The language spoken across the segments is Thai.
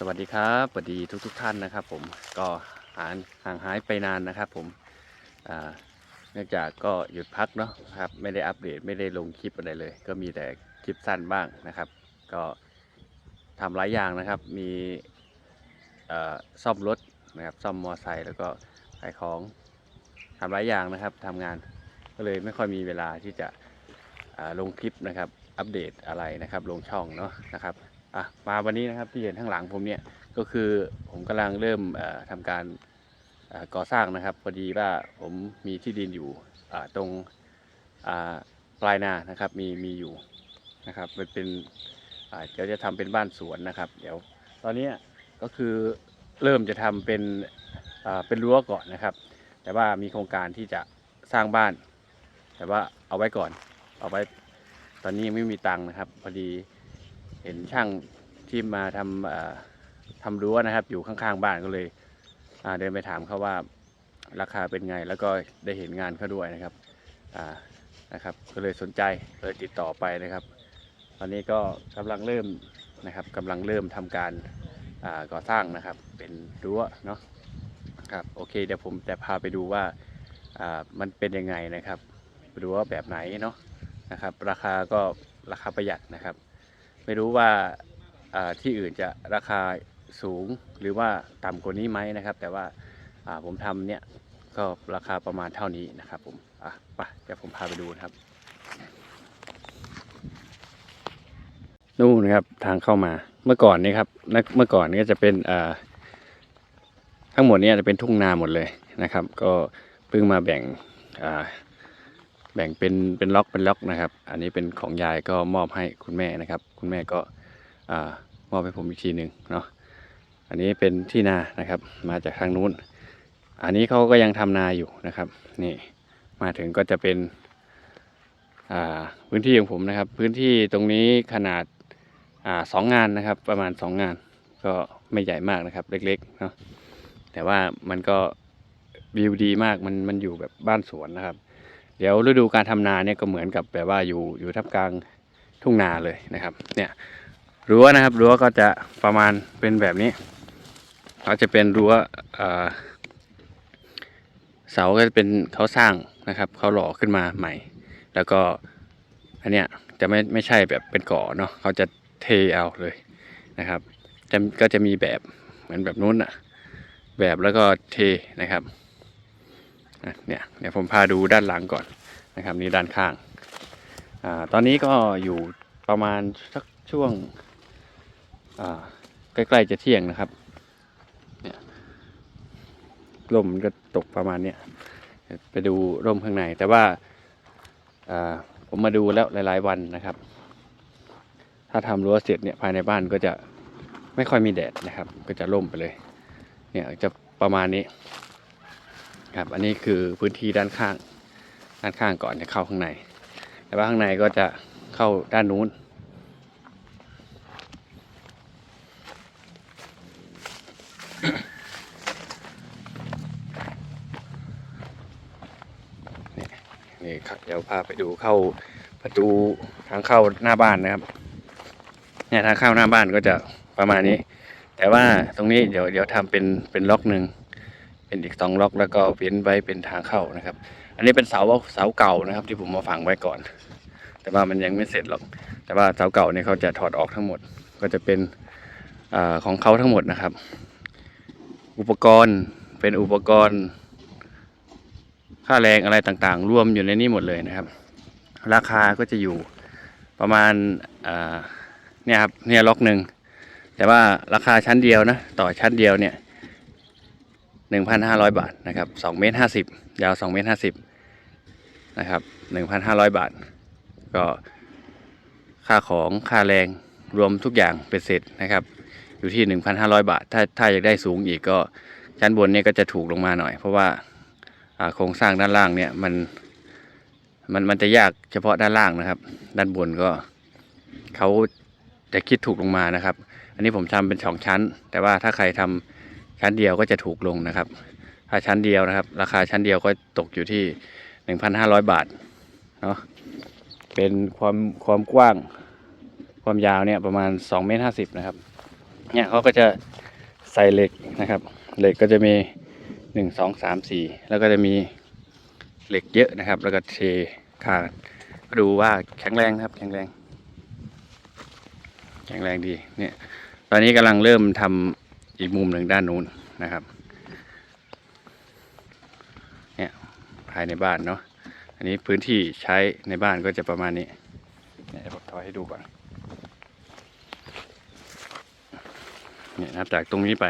สวัสดีครับสวัสดีทุกทุกๆท่านนะครับ ผมก็หางห่างหายไปนานนะครับ ผมเนื่องจากก็หยุดพักเนาะครับไม่ได้อัปเดตไม่ได้ลงคลิปอะไรเลย ก็มีแต่คลิปสั้นบ้างนะครับ ก็ทำหลายอย่างนะครับ มีซ่อมรถนะครับซ่อมมอไซค์แล้วก็ขายของทำหลายอย่างนะครับทำงานก็เลยไม่ค่อยมีเวลาที่จะลงคลิปนะครับ อัปเดตอะไรนะครับ ลงช่องเนาะนะครับ อะมาวันนี้นะครับที่เห็นข้างหลังผมเนี่ยก็คือผมกำลังเริ่มเอ่อทำการก่อสร้างนะครับพอดีว่าผมมีที่ดินอยู่ตรงปลายนานะครับมีมีอยู่นะครับมันเป็นอ่าเดี๋ยวจะทำเป็นบ้านสวนนะครับ เดี๋ยวตอนนี้ก็คือเริ่มจะทำเป็นเป็นรั้วก่อนนะครับ แต่ว่ามีโครงการที่จะสร้างบ้าน แต่ว่าเอาไว้ก่อนเอาไว้ตอนนี้ยังไม่มีตังค์นะครับ พอดี เห็นช่างที่มาทำทำรั้วนะครับ อยู่ข้างๆบ้านก็เลยเดินไปถามเขาว่าราคาเป็นไง แล้วก็ได้เห็นงานเขาด้วยนะครับนะครับ ก็เลยสนใจเลยติดต่อไปนะครับ ตอนนี้ก็กำลังเริ่มนะครับกำลังเริ่มทำการก่อสร้างนะครับ เป็นรั้วเนาะครับโอเคเดี๋ยวผมจะพาไปดูว่ามันเป็นยังไงนะครับรั้วแบบไหนเนาะนะครับ ราคาก็ราคาประหยัดนะครับ ไม่รู้ว่าที่อื่นจะราคาสูงหรือว่าต่ำกว่านี้ไหมนะครับ แต่ว่าผมทำเนี่ยก็ราคาประมาณเท่านี้นะครับผมอะไปเดี๋ยวผมพาไปดูนะครับ นู่นนะครับทางเข้ามาเมื่อก่อนนี่ครับเมื่อก่อนนี่ก็จะเป็นทั้งหมดเนี้จะเป็นทุ่งนาหมดเลยนะครับ ก็เพิ่งมาแบ่ง แบ่งเป็นเป็นล็อกเป็นล็อกนะครับ อันนี้เป็นของยายก็มอบให้คุณแม่นะครับ คุณแม่ก็มอบให้ผมอีกทีหนึ่งเนาะอันนี้เป็นที่นานะครับ มาจากทางนู้น อันนี้เขาก็ยังทำนาอยู่นะครับ นี่มาถึงก็จะเป็นพื้นที่ของผมนะครับ พื้นที่ตรงนี้ขนาดอาสองงานนะครับ ประมาณสองงาน ก็ไม่ใหญ่มากนะครับ เล็กๆเนาะแต่ว่ามันก็วิวดีมากมันมันอยู่แบบบ้านสวนนะครับ เดี๋ยวฤดูการทำนาเนี่ยก็เหมือนกับแบบว่าอยู่อยู่ท่ามกลางทุ่งนาเลยนะครับ เนี่ยรั้วนะครับรั้วก็จะประมาณเป็นแบบนี้เขาจะเป็นรั้วเสาก็จะเป็นเขาสร้างนะครับเขาหล่อขึ้นมาใหม่ แล้วก็อันเนี้ยจะไม่ไม่ใช่แบบเป็นก่อเนาะเขาจะเทเอาเลยนะครับจะก็จะมีแบบเหมือนแบบนู้นอะแบบแล้วก็เทนะครับ เนี่ยเดี๋ยวผมพาดูด้านหลังก่อนนะครับนี่ด้านข้างอ่าตอนนี้ก็อยู่ประมาณสักช่วงอ่าใกล้ๆจะเที่ยงนะครับเนี่ยลมมันก็ตกประมาณเนี้ยไปดูร่มข้างในแต่ว่าอ่าผมมาดูแล้วหลาย ๆ วันนะครับ ถ้าทำรั้วเสร็จเนี่ยภายในบ้านก็จะไม่ค่อยมีแดดนะครับ ก็จะร่มไปเลย เนี่ยจะประมาณนี้ ครับ อันนี้คือพื้นที่ด้านข้าง ด้านข้างก่อนจะเข้าข้างใน แต่ว่าข้างในก็จะเข้าด้านนู้น นี่นี่ครับเดี๋ยวพาไปดูเข้าประตูทางเข้าหน้าบ้านนะครับ เนี่ยทางเข้าหน้าบ้านก็จะประมาณนี้ แต่ว่าตรงนี้เดี๋ยวเดี๋ยวทำเป็นเป็นล็อกหนึ่ง เป็นอีกสองล็อกแล้วก็เว้นไว้เป็นทางเข้านะครับ อันนี้เป็นเสาเสาเก่านะครับ ที่ผมมาฝังไว้ก่อน แต่ว่ามันยังไม่เสร็จหรอก แต่ว่าเสาเก่าเนี่ยเขาจะถอดออกทั้งหมด ก็จะเป็นอของเขาทั้งหมดนะครับ อุปกรณ์เป็นอุปกรณ์ค่าแรงอะไรต่างๆ รวมอยู่ในนี้หมดเลยนะครับ ราคาก็จะอยู่ประมาณเนี่ยครับเนี่ยล็อกหนึ่งแต่ว่าราคาชั้นเดียวนะ ต่อชั้นเดียวเนี่ย หนึ่งพันห้าร้อยบาทนะครับสองเมตรห้าสิบยาวสองเมตรห้าสิบนะครับหนึ่งพันห้าร้อยบาท ก็ค่าของค่าแรงรวมทุกอย่างเป็นเสร็จนะครับ อยู่ที่หนึ่งพันห้าร้อยบาท ถ้าถ้าอยากได้สูงอีกก็ชั้นบนเนี่ยก็จะถูกลงมาหน่อย เพราะว่าอ่าโครงสร้างด้านล่างเนี่ยมันมันมันจะยากเฉพาะด้านล่างนะครับ ด้านบนก็เขาจะคิดถูกลงมานะครับ อันนี้ผมทำเป็นสองชั้น แต่ว่าถ้าใครทำ ชั้นเดียวก็จะถูกลงนะครับ ถ้าชั้นเดียวนะครับ ราคาชั้นเดียวก็ตกอยู่ที่ 1,500 บาทเนาะเป็นความความกว้างความยาวเนี่ยประมาณ2เมตร50นะครับเนี่ยเขาก็จะใส่เหล็กนะครับ เหล็กก็จะมีหนึ่งสองสามสี่แล้วก็จะมีเหล็กเยอะนะครับ แล้วก็เทคาก็ดูว่าแข็งแรงครับ แข็งแรง แข็งแรงดีเนี่ย ตอนนี้กำลังเริ่มทำ อีกมุมหนึ่งด้านนู้นนะครับเนี่ยภายในบ้านเนาะอันนี้พื้นที่ใช้ในบ้านก็จะประมาณนี้เนี่ยผมถอยให้ดูก่อนเนี่ยนับจากตรงนี้ไป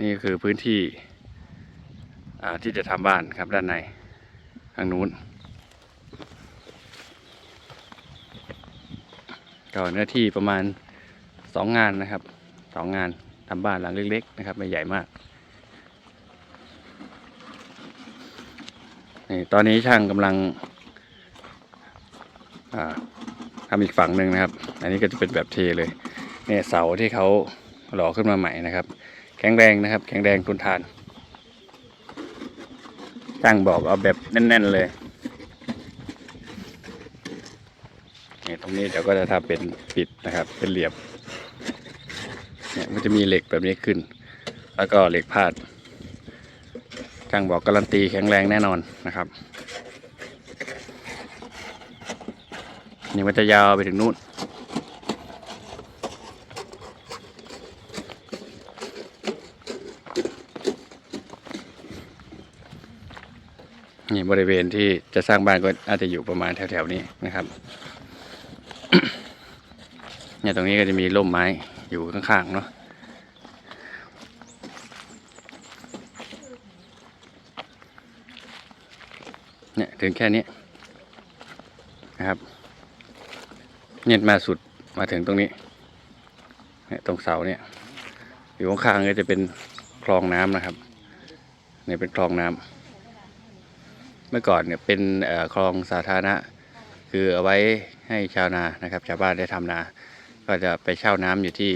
นี่คือพื้นที่อ่าที่จะทำบ้านครับด้านในทางนู้นก็เนื้อที่ประมาณสองงานนะครับ สองงานทำบ้านหลังเล็ก ๆ นะครับ ไม่ใหญ่มากนี่ตอนนี้ช่างกำลังทำอีกฝั่งหนึ่งนะครับ อันนี้ก็จะเป็นแบบเทเลยเนี่ยเสาที่เขาหล่อขึ้นมาใหม่นะครับ แข็งแรงนะครับ แข็งแรงทนทานช่างบอกเอาแบบแน่น ๆ เลยนี่ตรงนี้เดี๋ยวก็จะทำเป็นปิดนะครับ เป็นเหลี่ยม มันจะมีเหล็กแบบนี้ขึ้น แล้วก็เหล็กพาดช่างบอกการันตีแข็งแรงแน่นอนนะครับ นี่มันจะยาวไปถึงนู่นนี่บริเวณที่จะสร้างบ้านก็อาจจะอยู่ประมาณแถวๆนี้นะครับเนี่ยตรงนี้ก็จะมีร่มไม้อยู่ข้างๆเนาะเนี่ย ถึงแค่นี้นะครับ เนี่ยมาสุดมาถึงตรงนี้เนี่ยตรงเสาเนี่ย อยู่ข้างๆก็จะเป็นคลองน้ำนะครับเนี่ยเป็นคลองน้ำเมื่อก่อนเนี่ยเป็นคลองสาธารณะ คือเอาไว้ให้ชาวนานะครับ ชาวบ้านได้ทำนา ก็จะไปเช่าน้ำอยู่ที่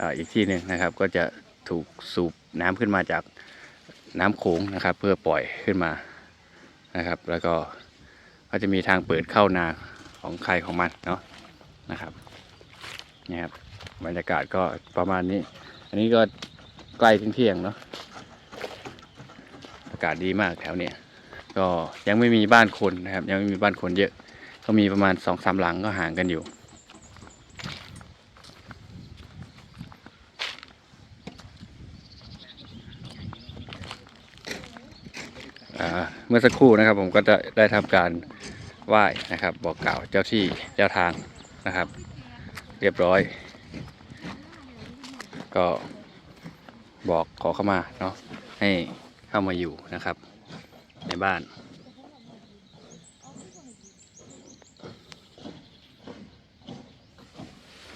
อ,อีกที่หนึ่งนะครับ ก็จะถูกสูบน้ำขึ้นมาจากน้ำโขงนะครับ เพื่อปล่อยขึ้นมา นะครับ แล้วก็ก็จะมีทางเปิดเข้านาของใครของมันเนาะนะครับนี่ครับบรรยากาศก็ประมาณนี้ อันนี้ก็ใกล้เที่ยงเนาะอากาศดีมากแถวเนี้ยก็ยังไม่มีบ้านคนนะครับ ยังไม่มีบ้านคนเยอะ ก็มีประมาณสองสามหลังก็ห่างกันอยู่ เมื่อสักครู่นะครับ ผมก็จะได้ทำการไหว้นะครับ บอกกล่าวเจ้าที่เจ้าทางนะครับ เรียบร้อย ก็บอกขอเข้ามาเนาะให้เข้ามาอยู่นะครับ ในบ้าน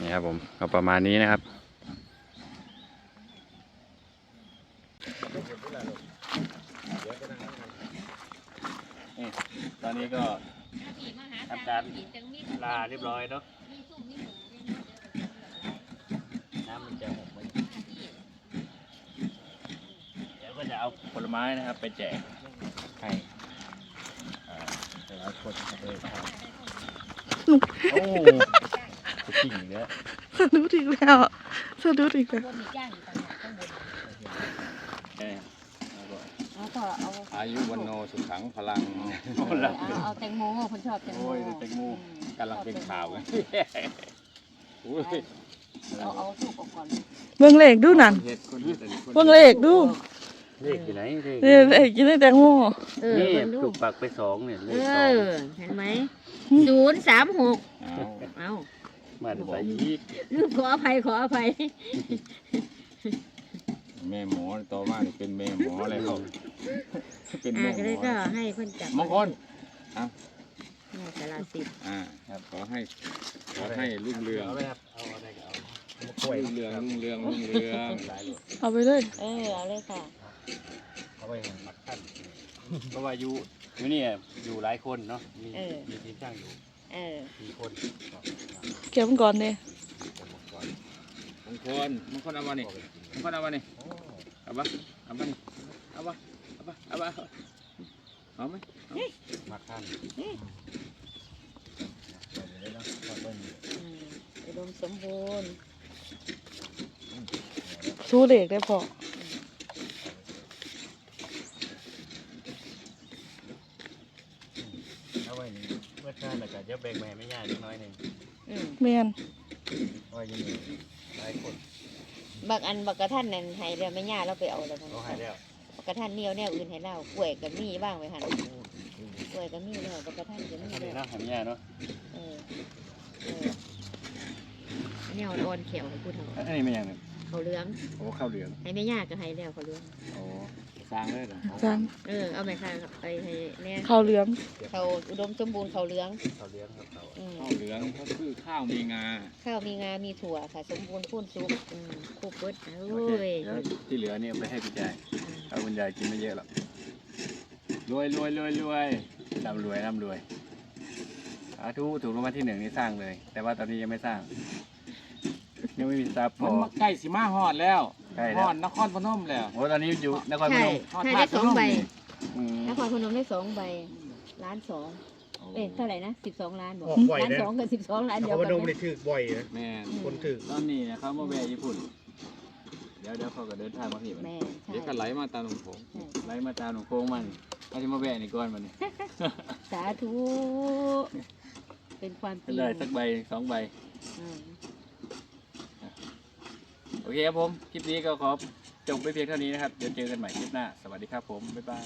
นี่ครับผมก็ประมาณนี้นะครับ ตอนนี้ก็ทำการลาเรียบร้อยเนาะน้ำมันจะหกไหมเดี๋ยวก็จะเอาผลไม้นะครับไปแจกให้อ่าหลายคนเลยครับโอ้จะกิ่งอีกแล้วสะดุดอีกแล้วสะดุดอีกแล้วเอ้ยแล้วก็ เอาก็เอาอายุวันโนสุขังพลังคนละเอาเอาแตงโมคนชอบแตงโมโอ้ยแตงโมกำลังเป็นข่าวกันอุ้ยเอาเอาสุกออกก่อนเบิ่งเลขดูนั่นเห็ดคนเห็ดอันนี้คนเบิ่งเลขดูเลขอยู่ไหนเลขนี่เลขกินได้แตงโมเออนี่เบิ่งดูถูกปักไปสองเนี่ยเลเอขสองอเห็นไหมศูนย์สามหกเอาเอามาใส่อีก ลืมขออภัยขออภัย แม่หมอต่อมานี่เป็นแม่หมอเลยเขาเป็นอ่าแม่ก็หมเลยอก็ให้เพิ่นจับมงคลแม่สาราสิบอ่าขอให้ขอให้รุ่งเรืองเอาไหมครับเอาอะไรก็เอาเอามากล้รุ่วยงเรืองรุ่งเรืองรุ่งเรืองหลายลูกเอาไปเลยเออเอาเลยค่ะเอาไว้หมักขั้นเพราะว่าอยู่อยู่นี่อยู่หลายคนเนาะมีมีทีมช่างอยู่เออมีคนเก็บมันก่อนเด้มงคลมงคลเอามานี่มงคลเอามานี่เอา ปะเอามานี่เอาปะเอาปะเอาปะเอาไหมหมักขั้นอืมอุดมสมบูรณ์สู้เหล็กได้พอเอาไว้นี่เมื่อชาติแล้วก็จะแบ่งไปให้แม่ย่าเล็กน้อยหนึงอืมแมนเอาไว้อยังนี่หลายคน บักอันบักกระทันนั่นให้แล้วแม่ย่าเราไปเอาแล้วกันเขาหายแล้วบักกระทันเหนียวแนวอื่นให้เรากล้วยก็มีบ้างไว้หั่นกล้วยก็มีแล้วบักกระทันก็มีอันแล้นี้วเนาะให้แม่ย่าเนาะเออเออแนวอ่อนเขียวให้ผู้เฒ่าอันนี้ไม่ยังเนี่ยเขาเหลืองโอ้ข้าวเหลืองให้แม่ย่าก็ให้แล้วเขาเหลืองโอ้ สร้างเลยเหรอจังเออเอาไปค่ะไปให้แน่ข้าวเหลืองเขาอุดมสมบูรณ์เขาเหลืองข้าวเหลืองครับเขาอืมข้าวเหลืองก็คือข้าวมีงาข้าวมีงา มีถั่วค่ะ สมบูรณ์พูนซุปอืมครบเบิดโอ้โอเคยเดี๋ยวที่เหลือเนี่ยเอาไปให้คุณยายเอาคุณยายกินไม่เยอะหรอกรวยรวยรวยรวยร่ำรวยร่ำรวยสาธุถูกรางวัลที่หนึ่งนี่สร้างเลย แต่ว่าตอนนี้ยังไม่สร้าง ยังไม่มีทรัพย์พมัอนมาใกล้สิมาฮอดแล้ว ใกล้ฮแล้วอดนครพนมแล้วโอ้ตอนนี้อยู่นครพใช่นมใช่ได้สองใบอืมนครพนมได้สองใบล้านสองเอ๊ะเท่าไหร่นะสิบสองล้านบอกออกบ่อยล้านนะ สองกับสิบสองล้านเดียวเขากัมานดูไหมในถือบ่อยนะแม่นคนถือตอนนี้นะเขามาแวะญี่ปุ่น เดี๋ยวเดี๋ยวเขาก็เดินทางมาที่มันแม่ใช่เดี๋ยวก็ไหลมาตามลำโพงใช่ไล่มาตามหลวงโค้งมันเขาจะมาแวะนี่ก่อนมันนี่สาธุเป็นความจริงได้สักใบสองใบ อืม โอเคครับผม คลิปนี้ก็ขอจบไปเพียงเท่านี้นะครับ เดี๋ยวเจอกันใหม่คลิปหน้า สวัสดีครับผม บ๊ายบาย